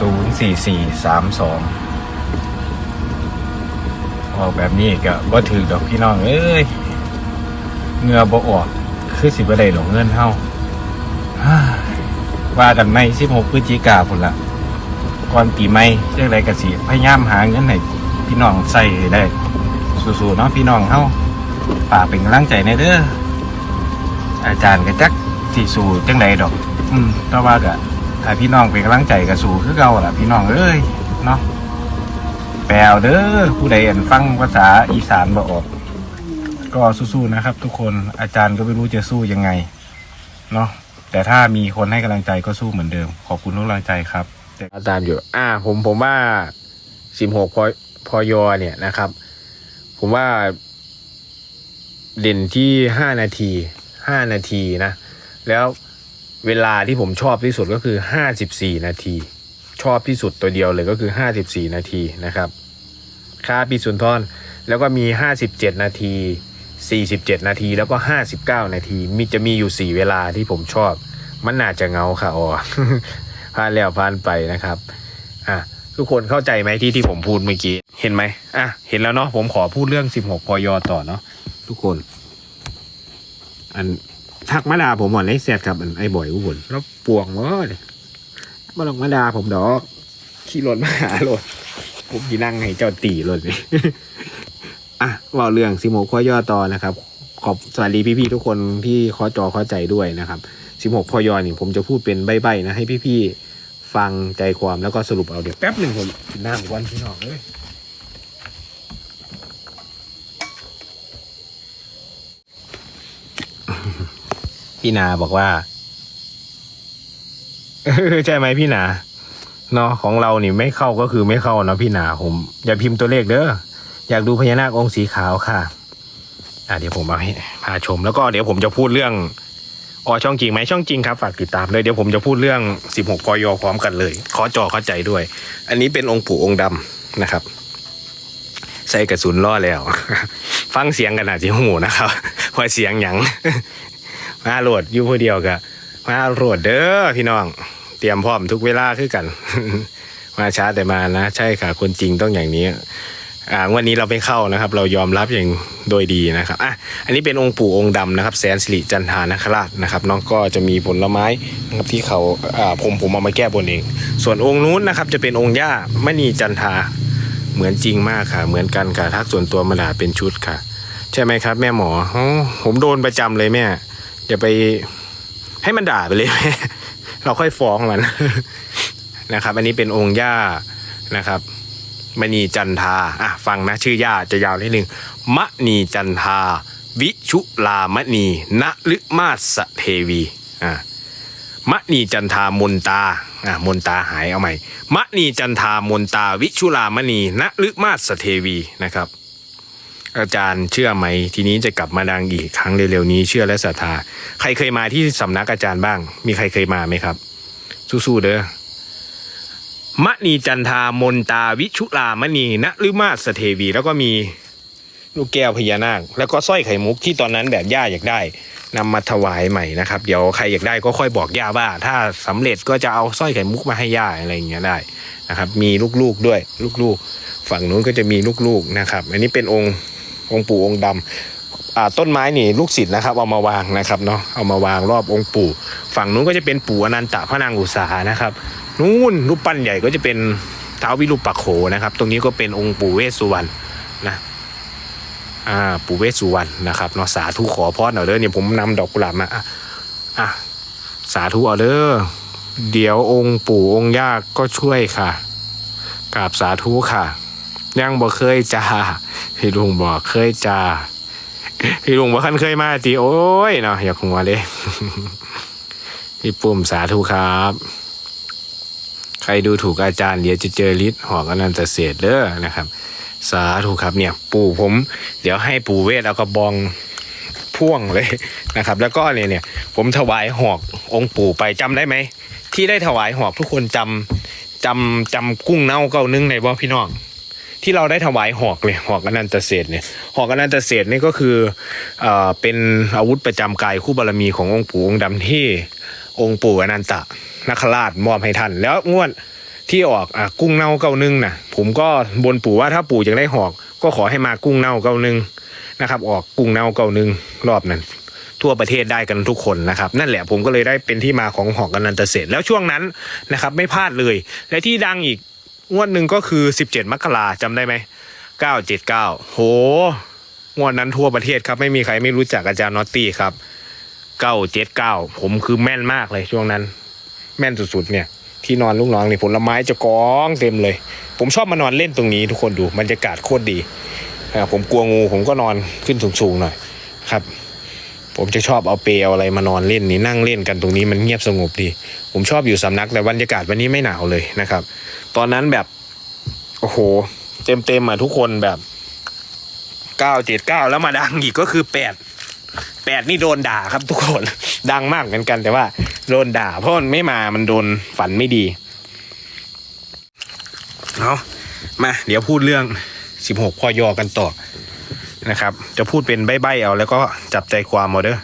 ศูนย์สี่สี่สามสองออกแบบนี้ก็บ่ถือดอกพี่น้อง เอ้ยเงือบ่ออก คือสิบ่ได้หลงเงินเฮาฮ่าว่ากันไม่สิบหกพฤศจิกาพุ่นละก่อนปีใหม่เรื่องไรกสิพยายามหาเงินให้พี่น้องใส่ได้สู้ๆเนาะพี่น้องเฮาฝากเป็นกำลังใจในเด้ออาจารย์ก็จักสิสู้จังไดดอก อืมแต่ว่าก็ ถ้าพี่น้องเป็นกำลังใจก็สู้คือเก่าล่ะพี่น้องเอ้ยเนาะแปลวเด้อผู้ใดอ่านฟังภาษาอีสานบ่ออกก็สู้ๆนะครับ ทุกคนอาจารย์ก็ไม่รู้จะสู้ยังไงเนาะแต่ถ้ามีคนให้กำลังใจก็สู้เหมือนเดิม ขอบคุณทุกกำลังใจครับอาจารย์อยู่ อ่า ผมผมว่าสิบหกพอพอยอเนี่ยนะครับ ผมว่า เด่นที่ห้านาทีห้านาทีนะ แล้ว เวลาที่ผมชอบที่สุดก็คือห้าสิบสี่นาที ชอบที่สุดตัวเดียวเลยก็คือห้าสิบสี่นาทีนะครับค่าปีสุนทรแล้วก็มีห้าสิบเจ็ดนาทีสี่สิบเจ็ดนาทีแล้วก็ห้าสิบเก้านาที มีจะมีอยู่สี่เวลาที่ผมชอบ มันน่าจะเงาค่ะอ๋อผ่านแล้วผ่านไปนะครับอะทุกคนเข้าใจไหมที่ที่ผมพูดเมื่อกี้ เห็นไหมอะ เห็นแล้วเนาะผมขอพูดเรื่องสิบหกพยต่อเนาะทุกคน อัน ทักมาดาผมหมอนไอ้แซดครับอันไอ้บ่อยอุบลแล้วปวงเมื่อเลยมาลงมาดาผมดอกขี่รถมาหารถผมที่นั่งให้เจ้าตีรถเลยอะว่าเรื่องสิบหกพยต่อนะครับ ขอบสวัสดีพี่ๆทุกคนที่ขอจอเข้าใจด้วยนะครับสิบหกพยนี่ผมจะพูดเป็นใบๆนะให้พี่ๆฟังใจความแล้วก็สรุปเอาเดี๋ยวแป๊บหนึ่งผมกินน้ำก่อนพี่น้องเลย พี่นาบอกว่าใช่ไหมพี่นาเนาะของเรานี่ไม่เข้าก็คือไม่เข้าเนาะพี่นาผม อย่าพิมพ์ตัวเลขเด้ออยากดูพญานาคองค์สีขาวค่ะ อะเดี๋ยวผมมาให้พาชม แล้วก็เดี๋ยวผมจะพูดเรื่องอ๋อช่องจริงไหมช่องจริงครับฝากติดตามเลยเดี๋ยวผมจะพูดเรื่อง 16กอยพร้อมกันเลยขอจอเข้าใจด้วย อันนี้เป็นองค์ปู่องค์ดำนะครับ ใส่กระสุนล่อแล้ว ฟังเสียงกันอาจจะหูนะครับว่าเสียงหยัง มาโหลดอยู่ผู้เดียวกะมาโหลดเด้อพี่น้อง เตรียมพร้อมทุกเวลาคือกัน มาช้าแต่มานะ ใช่ค่ะ คนจริงต้องอย่างนี้อ่าวันนี้เราไม่เข้านะครับ เรายอมรับอย่างโดยดีนะครับอะอันนี้เป็นองค์ปู่องค์ดำนะครับ แสนสิริจันทานคราชนะครับน้องก็จะมีผลไม้นะครับที่เขาอ่าผมผมเอามาแก้บนเอง ส่วนองค์นู้นนะครับ จะเป็นองค์ย่ามณีจันทาเหมือนจริงมากค่ะ เหมือนกันค่ะทักส่วนตัวมาด่าเป็นชุดค่ะ ใช่ไหมครับ แม่หมออ๋อผมโดนประจำเลยแม่ อย่าไปให้มันด่าไปเลยแม่เราค่อยฟ้องมันนะครับ อันนี้เป็นองค์ย่านะครับมณีจันทาอะฟังนะชื่อย่าจะยาวนิดนึงมณีจันทา วิชุลามณีณลึมาสเทวีอะมณีจันทามนตาอะมนตาหายเอาใหม่มณีจันทามนตา วิชุลามณีณลึมาสเทวีนะครับ อาจารย์เชื่อไหม ทีนี้จะกลับมาดังอีกครั้งเร็วๆนี้เชื่อและศรัทธา ใครเคยมาที่สำนักอาจารย์บ้าง มีใครเคยมาไหมครับ สู้ๆเด้อมณีจันทามนตาวิชุลามณีณหรือมาสเทวี แล้วก็มีลูกแก้วพญานาค แล้วก็สร้อยไข่มุกที่ตอนนั้นแบบย่าอยากได้นำมาถวายใหม่นะครับ เดี๋ยวใครอยากได้ก็ค่อยบอกย่าว่า ถ้าสำเร็จก็จะเอาสร้อยไข่มุกมาให้ย่าอะไรอย่างเงี้ยได้นะครับ มีลูกๆด้วย ลูกๆ ฝั่งนู้นก็จะมีลูกๆนะครับ อันนี้เป็นองค์ องค์ปู่องค์ดำต้นไม้นี่ลูกศิษย์นะครับเอามาวางนะครับเนาะเอามาวางรอบองค์ปู่ ฝั่งนู้นก็จะเป็นปู่อนันตะพระนางอุษานะครับนู่นรูปปั้นใหญ่ก็จะเป็นท้าววิรูปักโขนะครับ ตรงนี้ก็เป็นองค์ปู่เวสสุวรรณนะอ่าปู่เวสสุวรรณนะครับเนาะสาธุขอพรเอาเด้อเนี่ยผมนำดอกกุหลาบมาอะสาธุเอาเด้อเดี๋ยวองค์ปู่องค์ย่าก็ช่วยค่ะกราบสาธุค่ะ ยังบ่เคยจ้าพี่ลุงบอกเคยจ้าพี่ลุงบอกคันเคยมาตีโอ้ยเนาะอยากหัวเลยพี่ปุ่มสาธุครับ ใครดูถูกอาจารย์เดี๋ยวจะเจอฤทธิ์หอกอนันตเศษเด้อนะครับ สาธุครับเนี่ย ปู่ผม เดี๋ยวให้ปู่เวทเอากระบองพ่วงเลยนะครับ แล้วก็เนี่ยเนี่ย ผมถวายหอกองค์ปู่ไปจำได้ไหมที่ได้ถวายหอกทุกคนจำจำจำกุ้งเน่าเก้านึ่งในบ่พี่น้อง ที่เราได้ถวายหอกเลยหอกอนันตเศษเนี่ยหอกอนันตเศษนี่ก็คือเอ่อเป็นอาวุธประจำกายคู่บารมีขององค์ปู่องค์ดำที่องค์ปู่อนันตะนคราชมอบให้ท่าน แล้วงวดที่ออกอะกุ้งเน่าเก้าหนึ่งนะผมก็บนปู่ว่าถ้าปู่ยากได้หอกก็ขอให้มากุ้งเน่าเก้าหนึ่งนะครับออกกุ้งเน่าเก้าหนึ่งรอบนั้นทั่วประเทศได้กันทุกคนนะครับนั่นแหละผมก็เลยได้เป็นที่มาของหอกกันนันตเศษแล้วช่วงนั้นนะครับไม่พลาดเลย และที่ดังอีก งวดหนึ่งก็คือ17มกราจำได้ไหม979โหงวดนั้นทั่วประเทศครับไม่มีใครไม่รู้จักอาจารย์นอตตี้ครับ979ผมคือแม่นมากเลยช่วงนั้น แม่นสุดๆเนี่ย ที่นอนลูกน้องนี่ผลไม้จะกองเต็มเลย ผมชอบมานอนเล่นตรงนี้ทุกคนดูบรรยากาศโคตรดีผมกลัวงูผมก็นอนขึ้นสูงๆหน่อยครับ ผมจะชอบเอาเปลเอาอะไรมานอนเล่นนี่นั่งเล่นกันตรงนี้มันเงียบสงบดี ผมชอบอยู่สำนักแต่บรรยากาศวันนี้ไม่หนาวเลยนะครับ ตอนนั้นแบบ โอ้โห เต็มเต็มอะทุกคนแบบเก้าเจ็ดเก้าแล้วมาดังอีกก็คือแปดแปดนี่โดนด่าครับทุกคนดังมากเหมือนกัน แต่ว่าโดนด่า เพราะมันไม่มามันโดนฝันไม่ดีเอามาเดี๋ยวพูดเรื่องสิบหกพอยอกันต่อนะครับ จะพูดเป็นใบ้ๆเอาแล้วก็จับใจความเอาเด้อ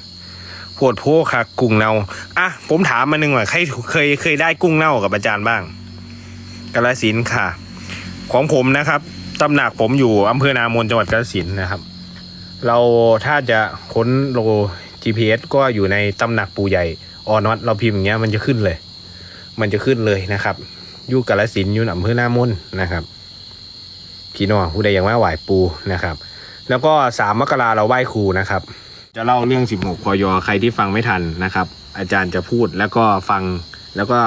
โพดโพค่ะกุ้งเน่าอะผมถามมาหนึ่งว่าใครเคยเคยได้กุ้งเน่ากับอาจารย์บ้าง กาลสินค่ะ ของผมนะครับตำหนักผมอยู่อำเภอนามนจังหวัดกาฬสินนะครับ เราถ้าจะค้นโล GPS ก็อยู่ในตำหนักปู่ใหญ่ออนอตเราพิมพ์อย่างเงี้ยมันจะขึ้นเลย มันจะขึ้นเลยนะครับอยู่กาฬสินอยู่อำเภอนามนนะครับพี่น้องผู้ใดยังว่าไหวปูนะครับ แล้วก็สามมกราเราไหว้ครูนะครับ จะเล่าเรื่อง 16 พยใครที่ฟังไม่ทันนะครับ อาจารย์จะพูดแล้วก็ฟังแล้วก็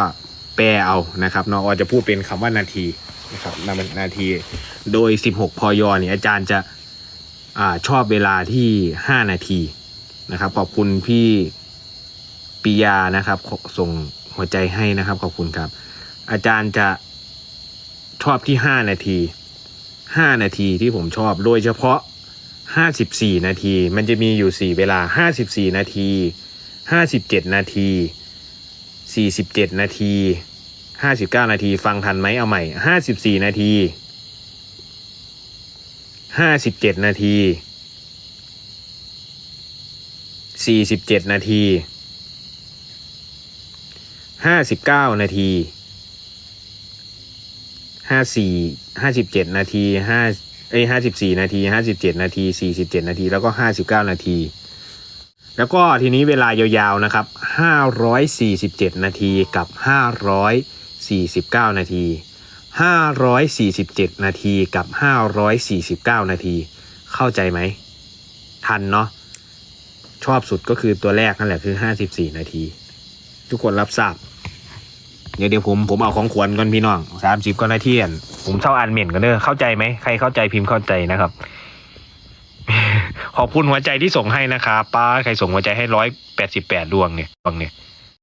ปลเอานะครับนออจะพูดเป็นคำว่านาทีนะครับนานาที โดย 16 พยเนี่ยอาจารย์จะอชอบเวลาที่ 5 นาทีนะครับขอบคุณพี่ปิยานะครับส่งหัวใจให้นะครับขอบคุณครับ อาจารย์จะชอบที่ 5 นาที 5 นาทีที่ผมชอบโดยเฉพาะ 54 นาที มันจะมีอยู่ 4 เวลา 54 นาที 57 นาที 47 นาที 59นาที ฟังทันไหมเอาใหม่54นาที57นาที47นาที59นาที54 57นาที5เอ้ยห้าสิบสี่นาทีห้าสิบเจ็ดนาทีสี่สิบเจ็ดนาที แล้วก็ห้าสิบเก้านาที แล้วก็ทีนี้เวลายาวๆนะครับห้าร้อยสี่สิบเจ็ดนาทีกับห้าร้อย สี่สิบเก้านาทีห้าร้อยสี่สิบเจ็ดนาทีกับห้าร้อยสี่สิบเก้านาที เข้าใจไหม ทันเนาะชอบสุดก็คือตัวแรกนั่นแหละคือห้าสิบสี่นาที ทุกคนรับทราบ เดี๋ยวเดี๋ยวผมผมเอาของขวัญก่อนพี่น้องสามสิบก็นาทีอันผมเช่าอ่านเหม็นกันเด้อเข้าใจไหมใครเข้าใจพิมพ์เข้าใจนะครับ ขอบคุณหัวใจที่ส่งให้นะครับป้าใครส่งหัวใจให้ร้อยแปดสิบแปดดวงเนี่ยดวงเนี่ย